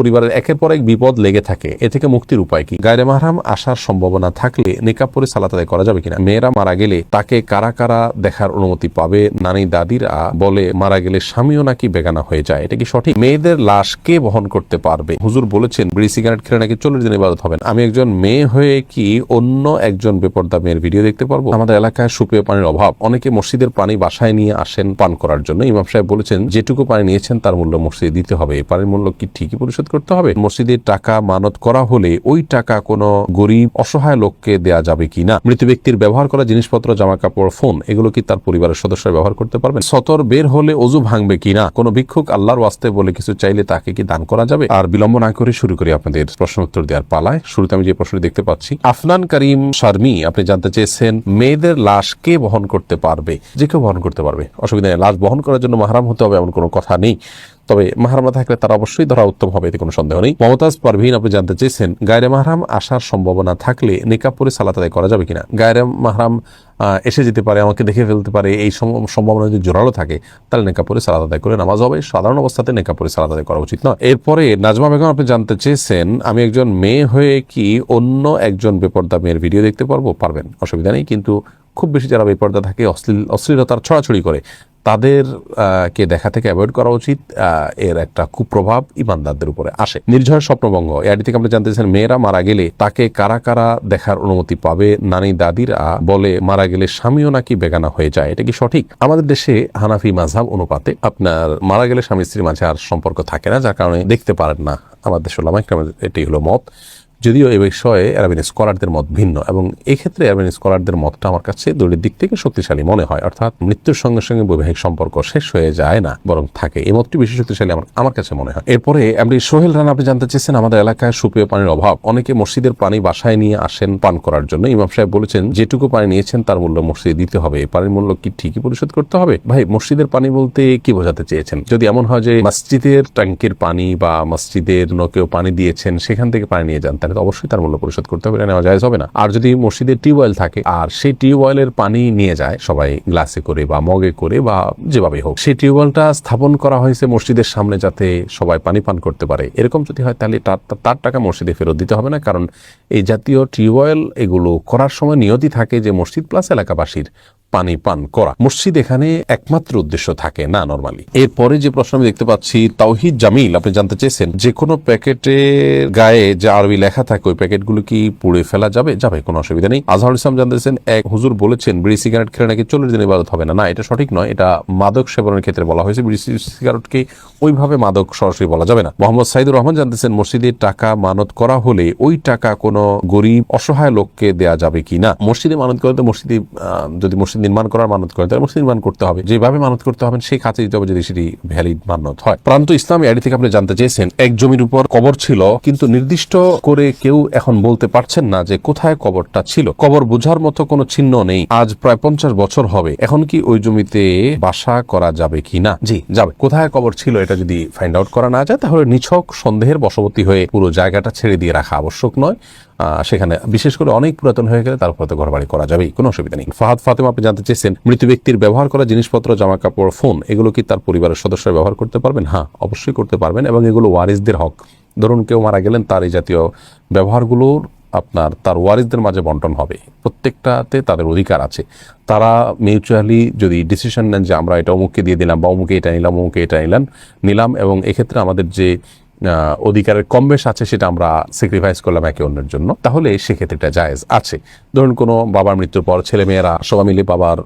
পরিবারের একের পর এক বিপদ লেগে থাকে। এ থেকে মুক্তির উপায় কি? গায়রে মাহরাম আসার সম্ভাবনা থাকলে নিকাব পরে সালাত আদায় করা যাবে কিনা? মেয়েরা মারা গেলে তাকে কারা কারা দেখার অনুমতি পাবে? নানি দাদিরা বলে, মারা গেলে স্বামীও নাকি বেগানা হয়ে যায়। এটা কি সঠিক? মেয়েদের লাশ কে বহন করতে পারবে? হুজুর বলেছেন, বিড়ি, সিগারেট খেলে নাকি চল্লিশ দিন ইবাদত হবেন আমি একজন মেয়ে হয়ে কি অন্য একজন বেপর্দা মেয়ের ভিডিও দেখতে পারব? আমাদের এলাকায় সুপেয় পানির অভাব। অনেকে মসজিদের পানি বাসায় নিয়ে আসেন পান করার জন্য। ইমাম সাহেব বলেছেন, যেটুকু পানি নিয়েছেন তার মূল্য মসজিদে দিতে হবে। এই পানির মূল্য কি ঠিকই পরিশোধ করতে হবে। মসজিদের টাকা মানত করা হলে ওই টাকা কোনো গরিব, অসহায় লোককে দেয়া যাবে কি না? মৃত ব্যক্তির ব্যবহার করা জিনিসপত্র জামা কাপড় ফোন, এগুলো কি তার পরিবারের সদস্যরা ব্যবহার করতে পারবেন সতর বের হলে অজু ভাঙবে কিনা কোনো ভিক্ষুক আল্লাহর ওয়াস্তে বলে কিছু চাইলে তাকে কি দান করা যাবে? আর বিলম্ব না করে শুরু করি আপনাদের প্রশ্ন উত্তর দেওয়ার পালায়। শুরুতে আমি যে প্রশ্নটি দেখতে পাচ্ছি, আফনান করিম শারমি, আপনি জানতে চেয়েছেন মেয়েদের লাশ কে বহন করতে পারবে? যে কেউ বহন করতে পারবে। অসুবিধা নেই, লাশ বহন করার জন্য মাহারাম হতে হবে, এমন কোনো কথা নেই। তবে মাহারাম থাকলে তারা অবশ্যই ধরা উত্তম হবে, এতে কোনো সন্দেহ নেই। মমতাজ পারভিন, আপনি জানতে চেয়েছেন, গায়রে মাহরাম আসার সম্ভাবনা থাকলে নিকাব পরে সালাত আদায় করা যাবে কিনা? গায়রে মাহরাম এসে যেতে পারে, আমাকে দেখে ফেলতে পারে, এই সম- সম্ভাবনা যদি জোরালো থাকে, তাহলে নেকা পরে সালাদ আদায় করে নামাজ হবে। সাধারণ অবস্থাতে নেকা পরে সালাদ আদায় করা উচিত নয়। এরপরে নাজমা বেগম, আপনি জানতে চেয়েছেন, আমি একজন মেয়ে হয়ে কি অন্য একজন বেপর্দা মেয়ের ভিডিও দেখতে পারব? পারবেন, অসুবিধা নেই, কিন্তু খুব বেশি যারা বেপর্দা থাকে, অশ্লীল, অশ্লীলতার ছড়াছড়ি করে তাদের কে দেখা থেকে অ্যাভয়েড করা উচিত এর একটা কুপ্রভাব ইমানদারদের উপরে আসে। নির্ঝয় স্বপ্নভঙ্গ। এআডি থেকে আপনি জানতে চাইছেন, মেয়েরা মারা গেলে তাকে কারা কারা দেখার অনুমতি পাবে? নানি দাদিরা বলে, মারা গেলে স্বামীও নাকি বেগানা হয়ে যায়। এটা কি সঠিক? আমাদের দেশে হানাফি মাঝহাব অনুপাতে আপনার মারা গেলে স্বামী স্ত্রীর মাঝে আর সম্পর্ক থাকে না, যার কারণে দেখতে পারেন না। আমাদের ইকরামের এটাই হলো মত। যদিও এ বিষয়ে অ্যারাবিন স্কলারদের মত ভিন্ন এবং এক্ষেত্রে অ্যারাবিন স্কলারদের মতটা আমার কাছে দলীয় দিক থেকে শক্তিশালী মনে হয়। অর্থাৎ মৃত্যুর সঙ্গে সঙ্গে বৈবাহিক সম্পর্ক শেষ হয়ে যায় না, বরং থাকে। এই মতটি বেশি শক্তিশালী আমার আমার কাছে মনে হয়। এরপরে আপনি সোহেল রানা, আপনি জানতে চেয়েছেন আমাদের এলাকায় সুপেয় পানির অভাব। অনেকে মসজিদের পানি বাসায় নিয়ে আসেন পান করার জন্য। ইমাম সাহেব বলেছেন, যেটুকু পানি নিয়েছেন, তার মূল্য মসজিদে দিতে হবে। পানির মূল্য কি ঠিকই পরিশোধ করতে হবে? ভাই, মসজিদের পানি বলতে কি বোঝাতে চেয়েছেন? যদি এমন হয় যে মসজিদের ট্যাঙ্কের পানি বা মসজিদের কেউ পানি দিয়েছেন, সেখান থেকে পানি নিয়ে যান তাহলে তো অবশ্যই তার মূল্য পরিশোধ করতে হবে, এটা নেওয়া যায় হবে না। আর যদি মসজিদের টিউবওয়েল থাকে, আর সেই টিউবওয়েলের পানি নিয়ে যায় সবাই গ্লাসে করে বা মগে করে বা যেভাবে হোক, সেই টিউবওয়েলটা স্থাপন করা হয়েছে মসজিদের সামনে যাতে সবাই পানি পান করতে পারে। এরকম যদি হয়, তাহলে তার টাকা মসজিদে ফেরত দিতে হবে না, কারণ এই জাতীয় টিউবওয়েল এগুলো করার সময় নিয়তি থাকে যে মসজিদ প্লাস এলাকাবাসীর পানি পান করা। মসজিদ এখানে একমাত্র উদ্দেশ্য থাকে, না নরমালি। এরপরে যে প্রশ্ন আমি দেখতে পাচ্ছি, তাওহিদ জামিল, আপনি জানতে চেয়েছেন, যে কোনো প্যাকেটের গায়ে যে আরবি লেখা থাকে, ওই প্যাকেটগুলো কি পুড়ে ফেলা যাবে? যাবে, কোনো অসুবিধা নেই। আজহারুল ইসলাম জানতে চেয়েছেন এক হুজুর বলেছেন, বিড়ি সিগারেট খেলে নাকি চল্লিশ দিন ইবাদত হবে না? না, এটা সঠিক নয়। এটা মাদক সেবনের ক্ষেত্রে বলা হয়েছে। বিড়ি সিগারেটকে ওইভাবে মাদক সরাসরি বলা যাবে না। মোহাম্মদ সাইদুর রহমান জানতেছেন মসজিদের টাকা মানত করা হলে ওই টাকা কোনো গরিব, অসহায় লোককে দেয়া যাবে কি না? মসজিদে মানত করে তো মসজিদে যদি মসজিদ নির্মাণ করার মানত করে, তাহলে মসজিদ নির্মাণ করতে হবে। যেভাবে মানত করতে হবে, সেই খাতে দিতে হবে যদি সেটি ভ্যালিড মানত হয়। প্রান্ত ইসলামী আইডি থেকে আপনি জানতে চেয়েছেন, এক জমির উপর কবর ছিল, কিন্তু নির্দিষ্ট করে কেউ এখন বলতে পারছেন না যে কোথায় কবরটা ছিল। কবর বোঝার মতো কোনো চিহ্ন নেই। আজ প্রায় পঞ্চাশ বছর হবে। এখন কি ওই জমিতে বাসা করা যাবে কি না? জি। যাবে। কোথায় কবর ছিল এটা যদি ফাইন্ড আউট করা না যায় তাহলে নিছক সন্দেহের বশবর্তী হয়ে পুরো জায়গাটা ছেড়ে দিয়ে রাখা আবশ্যক নয়। সেখানে বিশেষ করে অনেক পুরাতন হয়ে গেলে তারপরে তো ঘরবাড়ি করা যাবে কোনো অসুবিধা নেই। ফাহাদ ফাতেমা আপনি জানতে চেয়েছেন মৃত ব্যক্তির ব্যবহার করা জিনিসপত্র জামা কাপড় ফোন এগুলো কি তার পরিবারের সদস্যরা ব্যবহার করতে পারবেন? হ্যাঁ অবশ্যই করতে পারবেন এবং এগুলো ওয়ারিসদের হক। ধরুন কেউ মারা গেলেন, তার এই জাতীয় ব্যবহারগুলোর আপনার, তার ওয়ারিসদের মাঝে বন্টন হবে। প্রত্যেকটাতে তাদের অধিকার আছে। তারা মিউচুয়ালি যদি ডিসিশন নেন যে আমরা এটা অমুককে দিয়ে দিলাম বা অমুকে এটা নিলাম অমুকে এটা নিলাম নিলাম এবং এক্ষেত্রে আমাদের যে অধিকারের কম বেশ আছে সেটা আমরা স্যাক্রিফাইস করলাম একে অন্যের জন্য। তাহলে সেক্ষেত্রে এটা জায়েজ আছে। ধরুন কোনো বাবার মৃত্যুর পর ছেলে মেয়েরা সবাই মিলে বাবার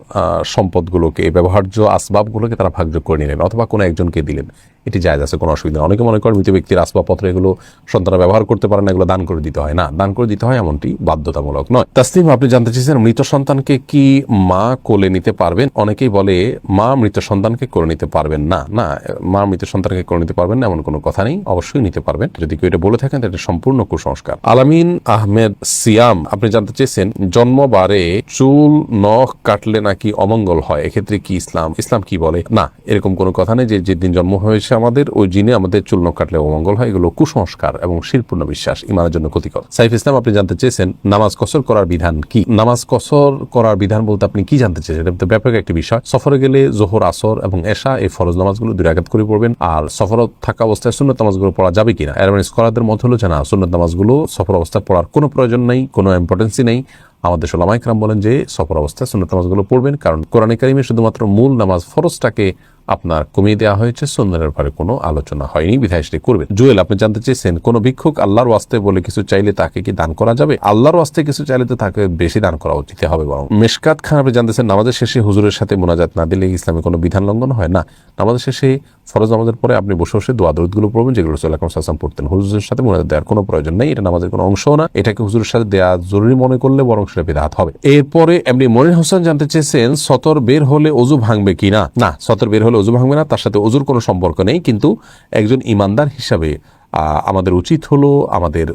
সম্পদগুলোকে, ব্যবহার্য আসবাবগুলোকে তারা ভাগযোগ করে নিলেন অথবা কোনো একজনকে দিলেন। এটি জায়েজ আছে, কোনো অসুবিধা নেই। অনেকে মনে করেন মৃত ব্যক্তির আসবাবপত্র এগুলো সন্তানরা ব্যবহার করতে পারে না, এগুলো দান করে দিতে হয়। না, দান করে দিতে হয় এমনটি বাধ্যতামূলক নয়। তাসলিম, আপনি জানতে চেয়েছেন মৃত সন্তানকে কি মা কোলে নিতে পারবেন? অনেকেই বলে মা মৃত সন্তানকে কোলে নিতে পারবেন না। না, মা মৃত সন্তানকে কোলে নিতে পারবেন না, এমন কোনো কথা নেই। অবশ্যই নিতে পারবেন। যদি কেউ এটা বলে থাকেন এটা সম্পূর্ণ কুসংস্কার। আলামিন আহমেদ সিয়াম, আপনি জানতে চেয়েছেন, জন্মবারে চুল, নখ কাটলে নাকি অমঙ্গল হয়? এক্ষেত্রে কি ইসলাম? ইসলাম কি বলে? না, এরকম কোনো কথা নেই যে যেদিন জন্ম হয়েছে আমাদের, ওই জিনে আমাদের চুল, নখ কাটলে অমঙ্গল হয়। এগুলো কুসংস্কার এবং শিল্পূর্ণ বিশ্বাস, ইমানের জন্য ক্ষতিকর। সাইফ ইসলাম, আপনি জানতে চেয়েছেন, নামাজ কসর করার বিধান কি? নামাজ কসর করার বিধান বলতে আপনি কি জানতে চেয়েছেন? এটা ব্যাপক একটি বিষয়। সফরে গেলে জোহর, আসর এবং এশা, এই ফরজ নামাজগুলো দুই রাকাত করে পড়বেন। আর সফরত থাকা অবস্থায় শূন্য নামাজগুলো পড়া যাবে কিনা। এর মানে স্কলারদের মত হলো যে, না, সুন্নত নামাজগুলো সফর অবস্থায় পড়ার কোনো প্রয়োজন নেই, কোনো ইম্পর্টেন্সই নেই। আমাদের সোলামাইকরাম বলেন যে, সফর অবস্থায় সুন্নত নামাজগুলো পড়বেন, কারণ কোরআনে কারিমে শুধুমাত্র মূল নামাজ ফরজটাকে আপনার কমিয়ে দেওয়া হয়েছে সুন্নতের ব্যাপারে কোনো আলোচনা হয়নি। বিধায় সেটি করবেন। জুয়েল, আপনি জানতে চেয়েছেন, কোন ভিক্ষুক আল্লাহর ওয়াস্তে বলে কিছু চাইলে তাকে কি দান করা যাবে? আল্লাহর ওয়াস্তে কিছু চাইলে তো তাকে বেশি দান করা উচিত হবে বরং। মেশকাত খান, আপনি জানতেছেন, নামাজের শেষে হুজুরের সাথে মোনাজাত না দিলে ইসলামে কোনো বিধান লঙ্ঘন হয়? না। নামাজের শেষে ফরজ নামাজের পরে আপনি বসে বসে দোয়া দরুদগুলো পড়বেন, যেগুলো রসুল আকরম সাল্লাম পড়তেন। হুজুরের সাথে মোনাজাত দেওয়ার কোনো প্রয়োজন নেই, এটা নামাজের কোনো অংশও না। এটাকে হুজুরের সাথে দেওয়া জরুরি মনে করলে বরং সেটা বিধাত হবে। এরপরে এমনি মনির হোসেন জানতে চেয়েছেন, সতর বের হলে অজু ভাঙবে কিনা? না, সতর বের হলে অজু ভাঙবে না, তার সাথে অজুর কোনো সম্পর্ক নেই, কিন্তু একজন ইমানদার হিসাবে আমাদের উচিত হলো আমাদের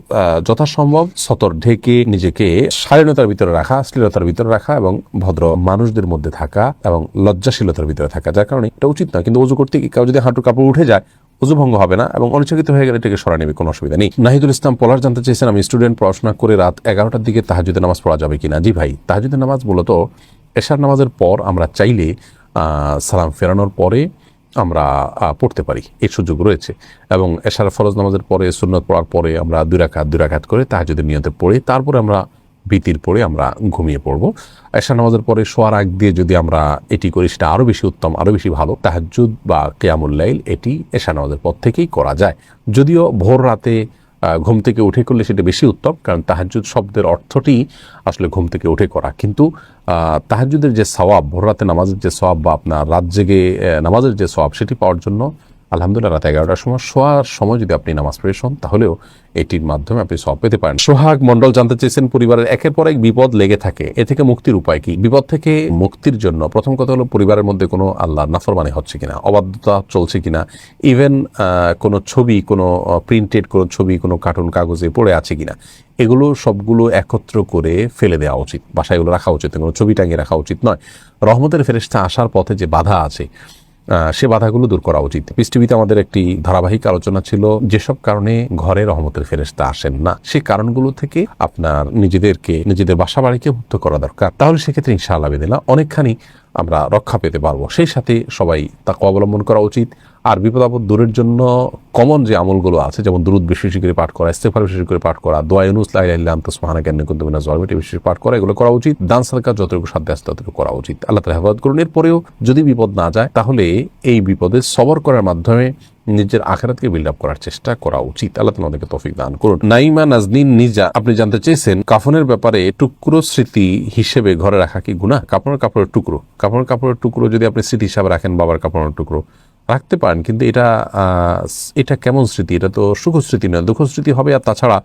যথাসম্ভব সতর ঢেকে নিজেকে শালীনতার ভিতরে রাখা শ্লীলতার ভিতরে রাখা এবং ভদ্র মানুষদের মধ্যে থাকা এবং লজ্জাশীলতার ভিতরে থাকা, যার কারণে এটা উচিত নয়। কিন্তু অজু করতে কেউ যদি হাঁটুর কাপড় উঠে যায়, অজু ভঙ্গ হবে না এবং অনিচ্ছাকৃত হয়ে গেলে এটাকে সরা নেবে, কোনো অসুবিধা নেই। নাহিদুল ইসলাম পলার জানতে চেয়েছেন, আমি স্টুডেন্ট পড়াশোনা করে রাত এগারোটার দিকে তাহাজুদের নামাজ পড়া যাবে কিনা? জি ভাই তাহাজুদের নামাজ মূলত এশার নামাজের পর আমরা চাইলে সালাম ফেরানোর পরে আমরা পড়তে পারি। এই সুযোগ রয়েছে। এবং এশার ফরজ নামাজের পরে, সুন্নত পড়ার পরে আমরা দুই রাকাত করে তাহাজুদের নিয়তে পড়ে, তারপরে আমরা ভীতির পরে আমরা ঘুমিয়ে পড়ব। এশা নামাজের পরে শোয়ার আগ দিয়ে যদি আমরা এটি করি, সেটা আরও বেশি উত্তম আরও বেশি ভালো। তাহাজুদ বা কেয়ামুল্লাইল এটি এশা নামাজের পর থেকেই করা যায়। যদিও ভোর রাতে ঘুম থেকে উঠে করলে সেটা বেশি উত্তম, কারণ তাহাজুদ শব্দের অর্থটি আসলে ঘুম থেকে উঠে করা। কিন্তু তাহাজুদের যে সওয়াব ভোর রাতে নামাজের যে সওয়াব বা আপনার রাত জেগে নামাজের যে সওয়াব, সেটি পাওয়ার জন্য আলহামদুলিল্লাহ, রাত এগারোটার সময় শোয়ার সময় যদি আপনি নামাজ পড়ে শোন, তাহলেও এটির মাধ্যমে আপনি সব পেতে পারেন। সোহাগ মন্ডল জানতে চেয়েছেন পরিবারের একের পর এক বিপদ লেগে থাকে। এ থেকে মুক্তির উপায় কি? বিপদ থেকে মুক্তির জন্য প্রথম কথা হলো পরিবারের মধ্যে কোনো আল্লাহ নাফরমানি হচ্ছে কিনা? অবাধ্যতা চলছে কিনা? ইভেন কোনো ছবি, কোনো প্রিন্টেড কোনো ছবি, কোনো কার্টুন কাগজে পড়ে আছে কিনা? এগুলো সবগুলো একত্র করে ফেলে দেওয়া উচিত। বাসায় এগুলো রাখা উচিত। কোনো ছবি টাঙিয়ে রাখা উচিত নয়। রহমতের ফেরেস্তা আসার পথে যে বাধা আছে সে বাধাগুলো দূর করা উচিত। পৃথিবীতে আমাদের একটি ধারাবাহিক আলোচনা ছিল, যেসব কারণে ঘরে রহমতের ফেরেস্তা আসেন না। সেই কারণগুলো থেকে আপনার নিজেদেরকে, নিজেদের বাসা বাড়িকে মুক্ত করা দরকার। তাহলে সেক্ষেত্রে ইনশাআল্লাহ বেদিনা অনেকখানি আমরা রক্ষা পেতে পারব। সেই সাথে সবাই তাকে অবলম্বন করা উচিত। আর বিপদ আপদ দূরের জন্য কমন যে আমলগুলো আছে, যেমন দূরত বেশি বেশি করে পাঠ করা ইস্তেফার বেশি বেশি করে পাঠ করা, দোয়া ইউনুস লাইলাহ সুবহানাকা জ্ঞান কিন্তু বিনা জলমেটে বেশি বেশি পাঠ করা, এগুলো করা উচিত। দান সাদকা যতটুকু সাধ্য আছে ততটুকু করা উচিত। আল্লাহ তালা হেফাজত করুন। এরপরেও যদি বিপদ না যায়, তাহলে এই বিপদে সবর করার মাধ্যমে নিজের আখেরাতকে বিল্ড আপ করার চেষ্টা করা উচিত। আল্লাহ তালা আমাদেরকে তৌফিক দান করুন। নাইমা নাজনীন নিজা, আপনি জানতে চেয়েছেন, কাফনের ব্যাপারে টুকরো স্মৃতি হিসেবে ঘরে রাখা কি গুণা কাপড়ের কাপড়ের টুকরো। কাপড়ের কাপড়ের টুকরো যদি আপনি স্মৃতি হিসাবে রাখেন, বাবার কাপড়ের টুকরো। রাখতে পারেন, কিন্তু এটা এটা কেমন স্মৃতি? এটা তো সুখ স্মৃতি নয় দুঃখ স্মৃতি হবে, আর তাছাড়া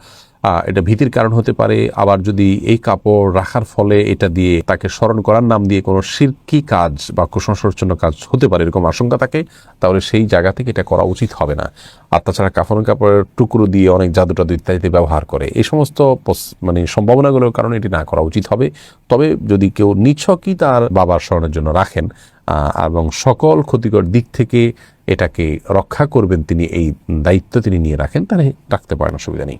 এটা ভীতির কারণ হতে পারে। আবার যদি এই কাপড় রাখার ফলে এটা দিয়ে তাকে স্মরণ করার নাম দিয়ে কোনো শিরকি কাজ বা কুসংস্কারজন্য কাজ হতে পারে এরকম আশঙ্কা থাকে, তাহলে সেই জায়গা থেকে এটা করা উচিত হবে না। আর তাছাড়া কাফন কাপড়ের টুকরো দিয়ে অনেক জাদু টাদু ইত্যাদিতে ব্যবহার করে। এই সমস্ত মানে সম্ভাবনাগুলোর কারণে এটি না করা উচিত হবে। তবে যদি কেউ নিছকই তার বাবার স্মরণের জন্য রাখেন এবং সকল ক্ষতিকর দিক থেকে এটাকে রক্ষা করবেন তিনি, এই দায়িত্ব তিনি নিয়ে রাখেন, তাহলে রাখতে পারেন, অসুবিধা নেই।